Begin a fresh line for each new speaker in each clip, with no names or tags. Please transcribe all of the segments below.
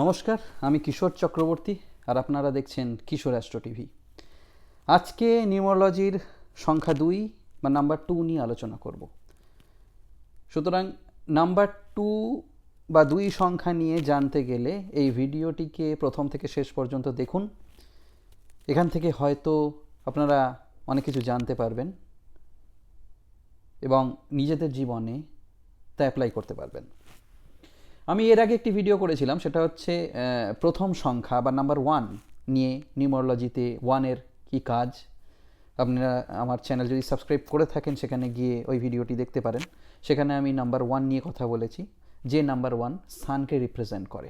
নমস্কার, আমি কিশোর চক্রবর্তী আর আপনারা দেখছেন কিশোর অ্যাস্ট্রো টিভি। আজকে নিউমোলজির সংখ্যা দুই বা নাম্বার টু নিয়ে আলোচনা করব। সুতরাং নাম্বার টু বা দুই সংখ্যা নিয়ে জানতে গেলে এই ভিডিওটিকে প্রথম থেকে শেষ পর্যন্ত দেখুন। এখান থেকে হয়তো আপনারা অনেক কিছু জানতে পারবেন এবং নিজেদের জীবনে তা অ্যাপ্লাই করতে পারবেন। আমি এর আগে একটি ভিডিও করেছিলাম, সেটা হচ্ছে প্রথম সংখ্যা বা নাম্বার ওয়ান নিয়ে নিউমোরোলজিতে ওয়ানের কি কাজ। আপনারা আমার চ্যানেল যদি সাবস্ক্রাইব করে থাকেন, সেখানে গিয়ে ওই ভিডিওটি দেখতে পারেন। সেখানে আমি নাম্বার ওয়ান নিয়ে কথা বলেছি, যে নাম্বার ওয়ান সানকে রিপ্রেজেন্ট করে।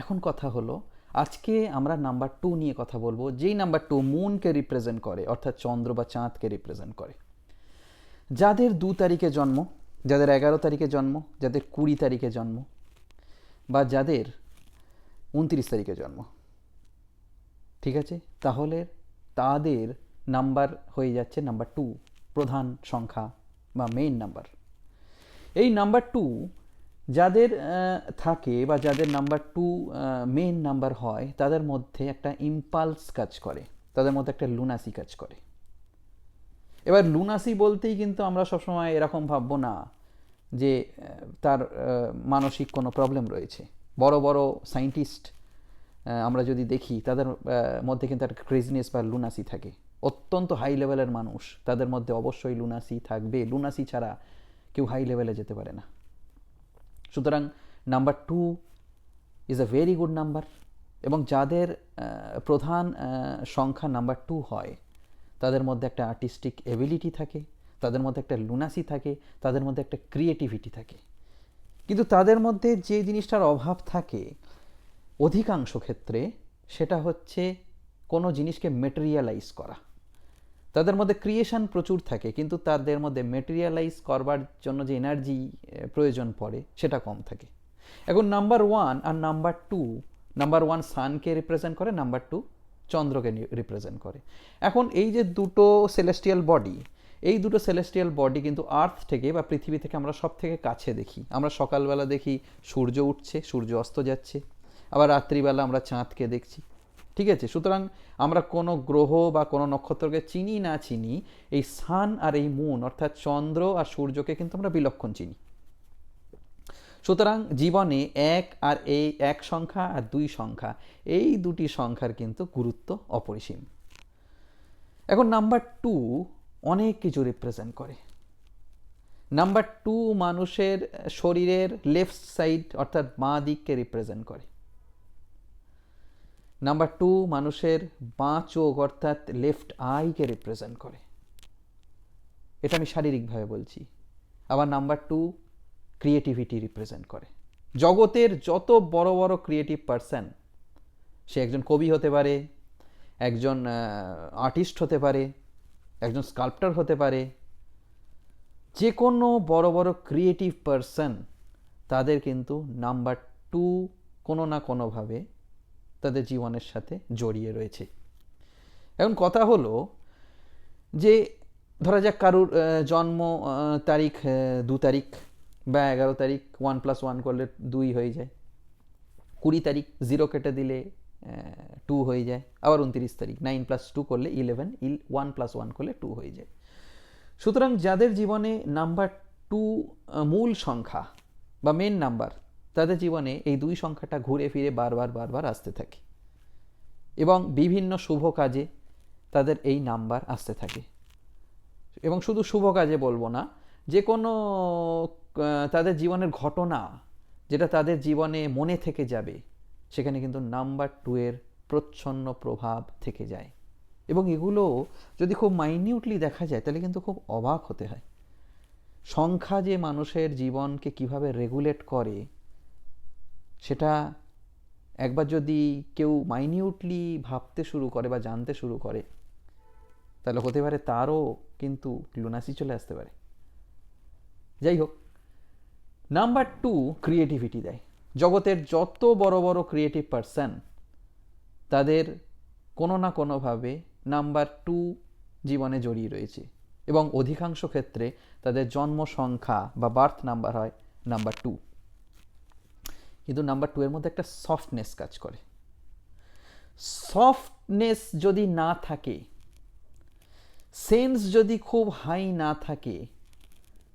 এখন কথা হলো, আজকে আমরা নাম্বার টু নিয়ে কথা বলব, যেই নাম্বার টু মুনকে রিপ্রেজেন্ট করে, অর্থাৎ চন্দ্র বা চাঁদকে রিপ্রেজেন্ট করে। যাদের দু তারিখে জন্ম যাদের এগারো তারিখে জন্ম, যাদের কুড়ি তারিখে জন্ম বা যাদের উনত্রিশ তারিখে জন্ম। ঠিক আছে? তাহলে তাদের নাম্বার হয়ে যাচ্ছে নাম্বার টু, প্রধান সংখ্যা বা মেইন নাম্বার। এই নাম্বার টু যাদের থাকে বা যাদের নাম্বার টু মেইন নাম্বার হয়, তাদের মধ্যে একটা ইম্পালস কাজ করে। তাদের মধ্যে একটা লুনাসি কাজ করে। এবার লুনাসি বলতেই কিন্তু আমরা সবসময় এরকম ভাববো, না যে তার মানসিক কোনো প্রবলেম রয়েছে। বড় বড় সায়েন্টিস্ট আমরা যদি দেখি, তাদের মধ্যে কিন্তু একটা ক্রেজিনেস বা লুনাসি থাকে। অত্যন্ত হাই লেভেলের মানুষ, তাদের মধ্যে অবশ্যই লুনাসি থাকবে। লুনাসি ছাড়া কেউ হাই লেভেলে যেতে পারে না। সুতরাং number two is a very good number এবং যাদের প্রধান সংখ্যা নাম্বার টু হয়, তাদের মধ্যে একটা আর্টিস্টিক এবিলিটি থাকে। তাদের মধ্যে একটা লুনাসি থাকে, তাদের মধ্যে একটা ক্রিয়েটিভিটি থাকে। কিন্তু তাদের মধ্যে যে জিনিসটার অভাব থাকে, অধিকাংশ ক্ষেত্রে সেটা হচ্ছে কোনো জিনিসকে মেটেরিয়ালাইজ করা। তাদের মধ্যে ক্রিয়েশন প্রচুর থাকে, কিন্তু তাদের মধ্যে মেটেরিয়ালাইজ করবার জন্য যে এনার্জি প্রয়োজন পড়ে, সেটা কম থাকে। এখন নাম্বার ওয়ান আর নাম্বার টু নাম্বার ওয়ান সানকে রিপ্রেজেন্ট করে নাম্বার টু চন্দ্রকে রিপ্রেজেন্ট করে। এখন এই যে দুটো সেলেস্টিয়াল বডি এই দুটো সেলেস্টিয়াল বডি কিন্তু আর্থ থেকে বা পৃথিবী থেকে আমরা সব থেকে কাছে দেখি। আমরা সকালবেলা দেখি, সূর্য উঠছে, সূর্য অস্ত যাচ্ছে। আবার রাত্রিবেলা আমরা চাঁদকে দেখছি। ঠিক আছে? সুতরাং আমরা কোনো গ্রহ বা কোনো নক্ষত্রকে চিনি না চিনি, এই সান আর এই মুন অর্থাৎ চন্দ্র আর সূর্যকে কিন্তু আমরা বিলক্ষণ চিনি। সুতরাং জীবনে এক আর এই এক সংখ্যা আর দুই সংখ্যা, এই দুটি সংখ্যার কিন্তু গুরুত্ব অপরিসীম। এখন নাম্বার টু অনেক কিছু রিপ্রেজেন্ট করে। নাম্বার টু মানুষের শরীরের লেফট সাইড অর্থাৎ বাঁ দিককে রিপ্রেজেন্ট করে। নাম্বার টু মানুষের বাঁ চোখ অর্থাৎ লেফট আইকে রিপ্রেজেন্ট করে। এটা আমি শারীরিকভাবে বলছি। আবার নাম্বার টু ক্রিয়েটিভিটি রিপ্রেজেন্ট করে। জগতের যত বড় বড় ক্রিয়েটিভ পারসন সে একজন কবি হতে পারে, একজন আর্টিস্ট হতে পারে একজন স্কাল্পটার হতে পারে যে কোনো বড় বড় ক্রিয়েটিভ পারসন তাদের কিন্তু নাম্বার টু কোনো না কোনোভাবে তাদের জীবনের সাথে জড়িয়ে রয়েছে। এখন কথা হলো যে ধরা যাক কারুর জন্ম তারিখ দু তারিখ বা এগারো তারিখ ওয়ান প্লাস ওয়ান করলে দুই হয়ে যায়। কুড়ি তারিখ জিরো কেটে দিলে টু হয়ে যায়। আবার উনত্রিশ তারিখ নাইন প্লাস টু করলে ইলেভেন ইল ওয়ান প্লাস ওয়ান করলে টু হয়ে যায়। সুতরাং যাদের জীবনে নাম্বার টু মূল সংখ্যা বা মেন নাম্বার তাদের জীবনে এই দুই সংখ্যাটা ঘুরে ফিরে বারবার বারবার আসতে থাকে। এবং বিভিন্ন শুভ কাজে তাদের এই নাম্বার আসতে থাকে। এবং শুধু শুভ কাজে বলব না, যে কোনো তাদের জীবনের ঘটনা যেটা তাদের জীবনে মনে থেকে যাবে সেখানে কিন্তু নাম্বার টু এর প্রচ্ছন্ন প্রভাব থেকে যায়। এবং এগুলো যদি খুব মাইনিউটলি দেখা যায়, তাহলে কিন্তু খুব অবাক হতে হয়। সংখ্যা যে মানুষের জীবনকে কীভাবে রেগুলেট করে, সেটা একবার যদি কেউ মাইনিউটলি ভাবতে শুরু করে বা জানতে শুরু করে, তাহলে হতে পারে তারও কিন্তু লুনাসি চলে আসতে পারে। যাই হোক, নাম্বার টু ক্রিয়েটিভিটি দেয়। জগতের যত বড় বড় ক্রিয়েটিভ পারসন তাদের কোনো না কোনোভাবে নাম্বার টু জীবনে জড়িয়ে রয়েছে এবং অধিকাংশ ক্ষেত্রে তাদের জন্ম সংখ্যা বা বার্থ নাম্বার হয় নাম্বার টু কিন্তু নাম্বার টু এর মধ্যে একটা সফটনেস কাজ করে। সফটনেস যদি না থাকে সেন্স যদি খুব হাই না থাকে,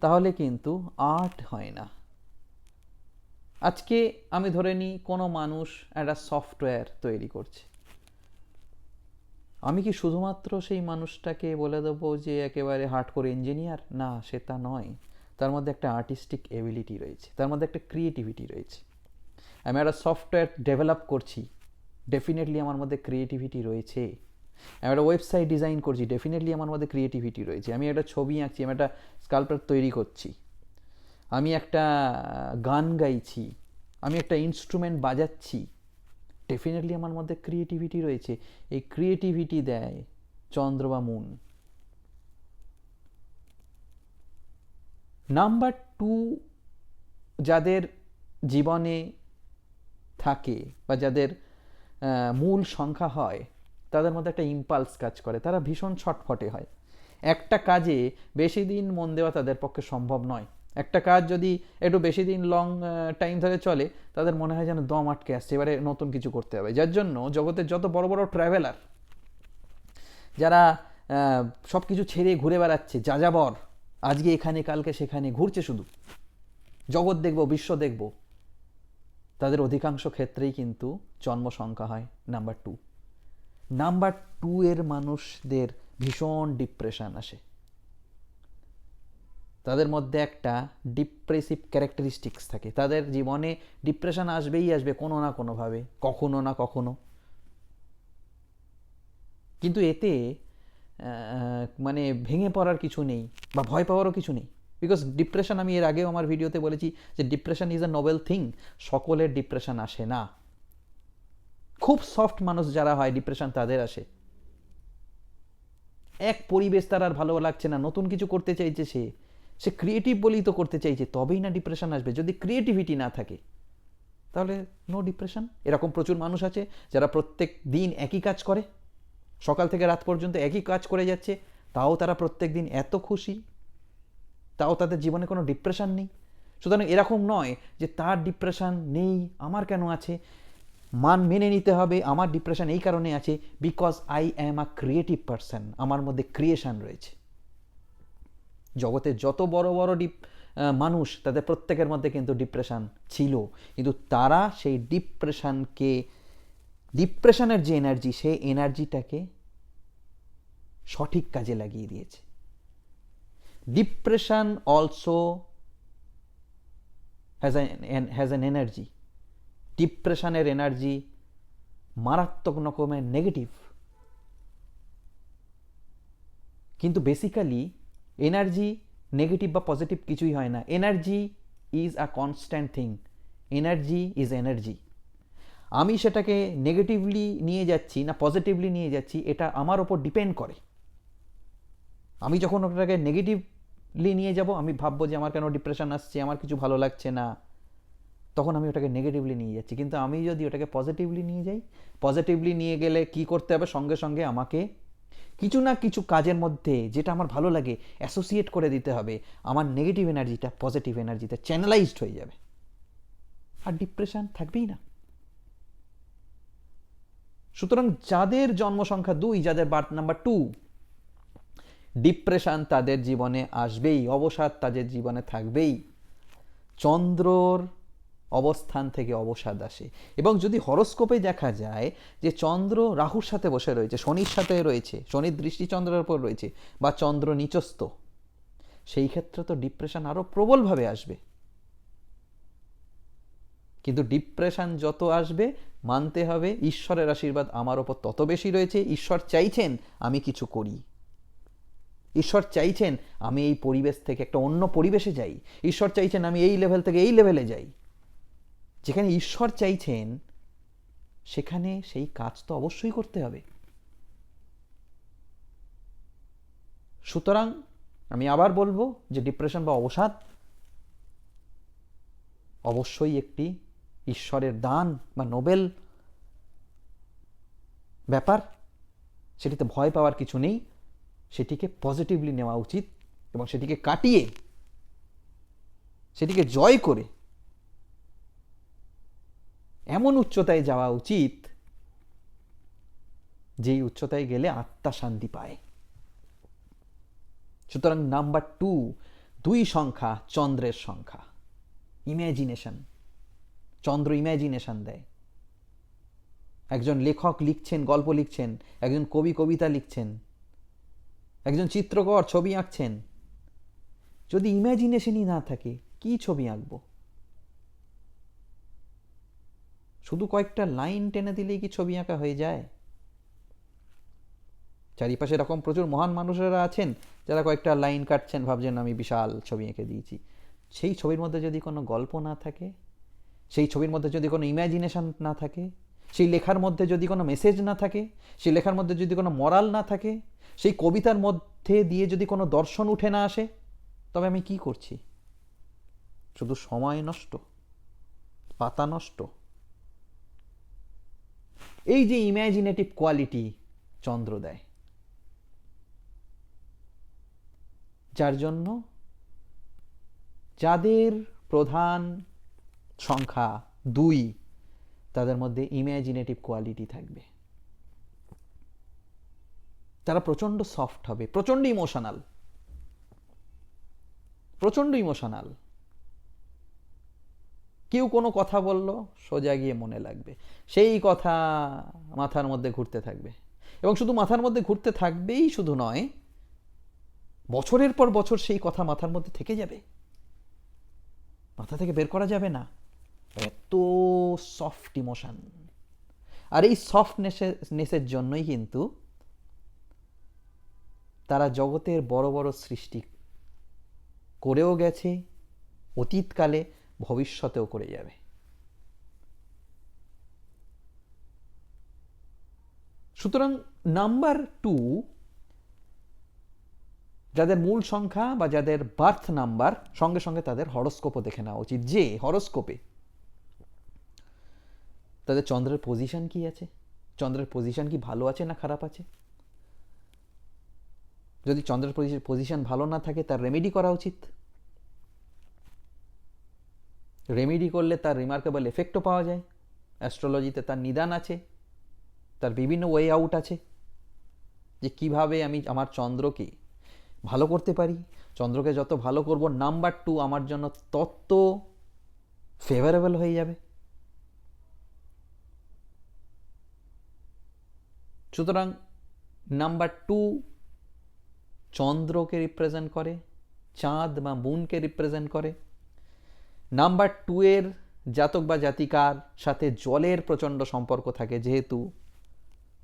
তাহলে কিন্তু আর্ট হয় না। আজকে আমি ধরে নিই কোনো মানুষ একটা সফটওয়্যার তৈরি করছে। আমি কি শুধুমাত্র সেই মানুষটাকে বলে দেবো যে একেবারে হার্ড করে ইঞ্জিনিয়ার? না, সে তা নয়। তার মধ্যে একটা আর্টিস্টিক এবিলিটি রয়েছে, তার মধ্যে একটা ক্রিয়েটিভিটি রয়েছে। আমি একটা সফটওয়্যার ডেভেলপ করছি, ডেফিনেটলি আমার মধ্যে ক্রিয়েটিভিটি রয়েছে। আমি একটা ওয়েবসাইট ডিজাইন করছি, ডেফিনেটলি আমার মধ্যে ক্রিয়েটিভিটি রয়েছে। আমি একটা ছবি আঁকছি, আমি একটা স্কাল্পচার তৈরি করছি। আমি একটা গান গাইছি, আমি একটা ইনস্ট্রুমেন্ট বাজাচ্ছি ডেফিনেটলি আমার মধ্যে ক্রিয়েটিভিটি রয়েছে। এই ক্রিয়েটিভিটি দেয় চন্দ্র বা মুন নাম্বার টু যাদের জীবনে থাকে বা যাদের মূল সংখ্যা হয়, তাদের মধ্যে একটা ইম্পালস কাজ করে। তারা ভীষণ ছটফটে হয়। একটা কাজে বেশি দিন মন দেওয়া তাদের পক্ষে সম্ভব নয়। একটা কাজ যদি একটু বেশি দিন লং টাইম ধরে চলে, তাদের মনে হয় যেন দম আটকে আসছে, এবারে নতুন কিছু করতে হবে। যার জন্য জগতের যত বড় বড় ট্রাভেলার যারা সব কিছু ছেড়ে ঘুরে বেড়াচ্ছে যা যাযাবর, আজকে এখানে, কালকে সেখানে, ঘুরছে শুধু, জগৎ দেখব, বিশ্ব দেখব, তাদের অধিকাংশ ক্ষেত্রেই কিন্তু জন্ম সংখ্যা হয় নাম্বার টু নাম্বার টু এর মানুষদের ভীষণ ডিপ্রেশন আসে। তাদের মধ্যে একটা ডিপ্রেসিভ ক্যারেক্টারিস্টিক্স থাকে। তাদের জীবনে ডিপ্রেশন আসবেই আসবে কোনো না কোনোভাবে, কখনো না কখনো। কিন্তু এতে মানে ভেঙে পড়ার কিছু নেই বা ভয় পাওয়ারও কিছু নেই। বিকজ ডিপ্রেশন আমি এর আগেও আমার ভিডিওতে বলেছি যে depression is a noble thing সকলের ডিপ্রেশন আসে না। খুব সফট মানুষ যারা হয় ডিপ্রেশন তাদের আসে। এক পরিবেশ তার আর ভালো লাগছে না, নতুন কিছু করতে চাইছে সে। সে ক্রিয়েটিভ বলেই তো করতে চাইছে তবেই না ডিপ্রেশন আসবে। যদি ক্রিয়েটিভিটি না থাকে, তাহলে নো ডিপ্রেশন এরকম প্রচুর মানুষ আছে যারা প্রত্যেক দিন একই কাজ করে, সকাল থেকে রাত পর্যন্ত একই কাজ করে যাচ্ছে, তাও তারা প্রত্যেক দিন এত খুশি, তাও তাদের জীবনে কোনো ডিপ্রেশন নেই। সুতরাং এরকম নয় যে তার ডিপ্রেশন নেই, আমার কেন আছে? মান মেনে নিতে হবে, আমার ডিপ্রেশন এই কারণে আছে because I am a creative person আমার মধ্যে ক্রিয়েশন রয়েছে। জগতের যত বড় বড় ডিপ মানুষ, তাদের প্রত্যেকের মধ্যে কিন্তু ডিপ্রেশন ছিল। কিন্তু তারা সেই ডিপ্রেশনকে ডিপ্রেশনের যে এনার্জি সেই এনার্জিটাকে সঠিক কাজে লাগিয়ে দিয়েছে। Depression also has has an energy ডিপ্রেশানের energy মারাত্মক রকমের নেগেটিভ কিন্তু বেসিক্যালি এনার্জি নেগেটিভ বা পজিটিভ কিছুই হয় না। Energy is a constant thing energy is energy আমি সেটাকে নেগেটিভলি নিয়ে যাচ্ছি না পজিটিভলি নিয়ে যাচ্ছি, এটা আমার ওপর ডিপেন্ড করে। আমি যখন ওটাকে নেগেটিভলি নিয়ে যাব, আমি ভাববো যে আমার কেন ডিপ্রেশন আসছে, আমার কিছু ভালো লাগছে না, তখন আমি ওটাকে নেগেটিভলি নিয়ে যাচ্ছি। কিন্তু আমি যদি ওটাকে পজিটিভলি নিয়ে যাই পজিটিভলি নিয়ে গেলে কি করতে হবে? সঙ্গে সঙ্গে আমাকে কিছু না কিছু কাজের মধ্যে যেটা আমার ভালো লাগে অ্যাসোসিয়েট করে দিতে হবে। আমার নেগেটিভ এনার্জিটা পজিটিভ এনার্জিতে চ্যানেলাইজড হয়ে যাবে। আর ডিপ্রেশন থাকবেই না। সুতরাং যাদের জন্ম সংখ্যা দুই, যাদের বার্থ নাম্বার টু ডিপ্রেশন তাদের জীবনে আসবেই, অবসাদ তাদের জীবনে থাকবেই। চন্দ্রর অবস্থান থেকে অবসাদ আসে। এবং যদি হরস্কোপে দেখা যায় যে চন্দ্র রাহুর সাথে বসে রয়েছে, শনির সাথে রয়েছে, শনির দৃষ্টি চন্দ্রের উপর রয়েছে বা চন্দ্র নিচস্থ, সেই ক্ষেত্রে তো ডিপ্রেশন আরও প্রবলভাবে আসবে। কিন্তু ডিপ্রেশন যত আসবে, মানতে হবে ঈশ্বরের আশীর্বাদ আমার ওপর তত বেশি রয়েছে, ঈশ্বর চাইছেন আমি কিছু করি। ঈশ্বর চাইছেন আমি এই পরিবেশ থেকে একটা অন্য পরিবেশে যাই। ঈশ্বর চাইছেন আমি এই লেভেল থেকে এই লেভেলে যাই। যেখানে ঈশ্বর চাইছেন, সেখানে সেই কাজ তো অবশ্যই করতে হবে। সুতরাং আমি আবার বলব যে ডিপ্রেশন বা অবসাদ অবশ্যই একটি ঈশ্বরের দান বা নোবেল ব্যাপার। সেটিতে ভয় পাওয়ার কিছু নেই। সেটিকে পজিটিভলি নেওয়া উচিত এবং সেটিকে কাটিয়ে সেটিকে জয় করে এমন উচ্চতায় যাওয়া উচিত যেই উচ্চতায় গেলে আত্মা শান্তি পায়। সুতরাং নাম্বার টু দুই সংখ্যা চন্দ্রের সংখ্যা। ইমাজিনেশন চন্দ্র ইম্যাজিনেশন দেয়। একজন লেখক লিখছেন, গল্প লিখছেন, একজন কবি কবিতা লিখছেন, একজন চিত্রকর ছবি আঁকছেন। যদি ইম্যাজিনেশনই না থাকে, কি ছবি আঁকবো? শুধু কয়েকটা লাইন টেনে দিলেই কি ছবি আঁকা হয়ে যায়? চারিপাশে এরকম প্রচুর মহান মানুষেরা আছেন যারা কয়েকটা লাইন কাটছেন, ভাবছেন আমি বিশাল ছবি এঁকে দিয়েছি। সেই ছবির মধ্যে যদি কোনো গল্প না থাকে, সেই ছবির মধ্যে যদি কোনো ইমাজিনেশন না থাকে, সেই লেখার মধ্যে যদি কোনো মেসেজ না থাকে, সেই লেখার মধ্যে যদি কোনো মরাল না থাকে, সেই কবিতার মধ্যে দিয়ে যদি কোনো দর্শন উঠে না আসে, তবে আমি কি করছি? শুধু সময় নষ্ট, পাতা নষ্ট এই যে ইম্যাজিনেটিভ কোয়ালিটি চন্দ্র দেয়, যার জন্য যাদের প্রধান সংখ্যা দুই, তাদের মধ্যে ইম্যাজিনেটিভ কোয়ালিটি থাকবে। তারা প্রচণ্ড সফট হবে, প্রচণ্ড ইমোশনাল প্রচণ্ড ইমোশনাল কেউ কোনো কথা বলল, সোজা গিয়ে মনে লাগবে। সেই কথা মাথার মধ্যে ঘুরতে থাকবে। এবং শুধু মাথার মধ্যে ঘুরতে থাকবেই শুধু নয়, বছরের পর বছর সেই কথা মাথার মধ্যে থেকে যাবে। মাথা থেকে বের করা যাবে না। এত সফট ইমোশান আর এই সফটনেসের জন্যই কিন্তু তারা জগতের বড় বড় সৃষ্টি করেও গেছে, অতীতকালে ভবিষ্যতেও করে যাবে। সুতরাং নাম্বার টু যাদের মূল সংখ্যা বা যাদের বার্থ নাম্বার সঙ্গে সঙ্গে তাদের হরস্কোপও দেখে নেওয়া উচিত। যে হরস্কোপে তাদের চন্দ্রের পজিশন কি আছে? চন্দ্রের পজিশন কি ভালো আছে না খারাপ আছে? যদি চন্দ্রের পজিশন ভালো না থাকে, তার রেমেডি করা উচিত? রেমেডি করলে তার রিমার্কেবল এফেক্টও পাওয়া যায়। অ্যাস্ট্রোলজিতে তার নিদান আছে, তার বিভিন্ন ওয়ে আউট আছে, যে কীভাবে আমি আমার চন্দ্রকে ভালো করতে পারি। চন্দ্রকে যত ভালো করব নাম্বার টু আমার জন্য তত ফেভারেবল হয়ে যাবে। সুতরাং নাম্বার টু চন্দ্রকে রিপ্রেজেন্ট করে, চাঁদ বা মুনকে রিপ্রেজেন্ট করে নাম্বার টু এর জাতক বা জাতিকার সাথে জলের প্রচণ্ড সম্পর্ক থাকে, যেহেতু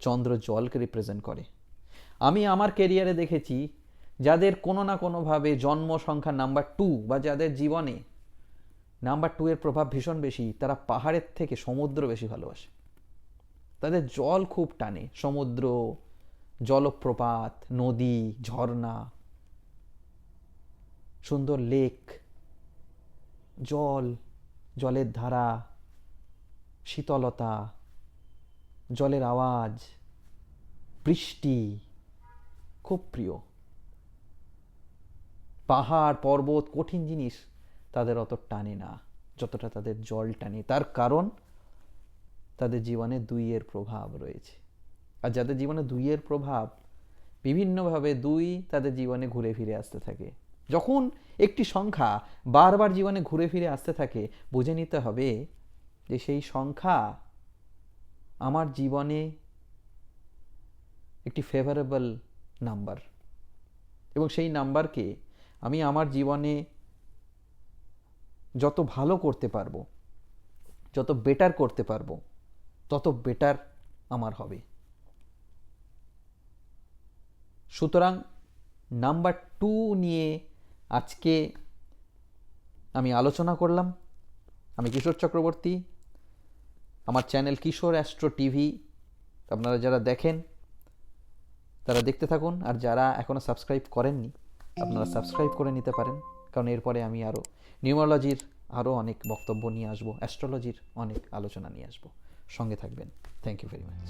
চন্দ্র জলকে রিপ্রেজেন্ট করে। আমি আমার কেরিয়ারে দেখেছি, যাদের কোনো না কোনোভাবে জন্ম সংখ্যা নাম্বার টু বা যাদের জীবনে নাম্বার টু এর প্রভাব ভীষণ বেশি, তারা পাহাড়ের থেকে সমুদ্র বেশি ভালোবাসে। তাদের জল খুব টানে, সমুদ্র, জলপ্রপাত, নদী, ঝর্ণা, সুন্দর লেক জল, জলের ধারা, শীতলতা, জলের আওয়াজ, বৃষ্টি খুব প্রিয়। পাহাড়, পর্বত কঠিন জিনিস তাদের অত টানে না, যতটা তাদের জল টানে। তার কারণ তাদের জীবনে দুইয়ের প্রভাব রয়েছে। আর যাদের জীবনে দুইয়ের প্রভাব, বিভিন্নভাবে দুই তাদের জীবনে ঘুরে ফিরে আসতে থাকে। যখন একটি সংখ্যা বারবার জীবনে ঘুরে ফিরে আসতে থাকে, বুঝে নিতে হবে যে সেই সংখ্যা আমার জীবনে একটি ফেভারেবল নাম্বার এবং সেই নাম্বারকে আমি আমার জীবনে যত ভালো করতে পারব, যত বেটার করতে পারব, তত বেটার আমার হবে। সুতরাং নাম্বার টু নিয়ে আজকে আমি আলোচনা করলাম, আমি কিশোর চক্রবর্তী, আমার চ্যানেল কিশোর অ্যাস্ট্রো টিভি আপনারা যারা দেখেন, তারা দেখতে থাকুন, আর যারা এখনও সাবস্ক্রাইব করেননি, আপনারা সাবস্ক্রাইব করে নিতে পারেন, কারণ এরপরে আমি আরও নিউমোলজির আরও অনেক বক্তব্য নিয়ে আসব, অ্যাস্ট্রোলজির অনেক আলোচনা নিয়ে আসব। সঙ্গে থাকবেন থ্যাংক ইউ ভেরি মাচ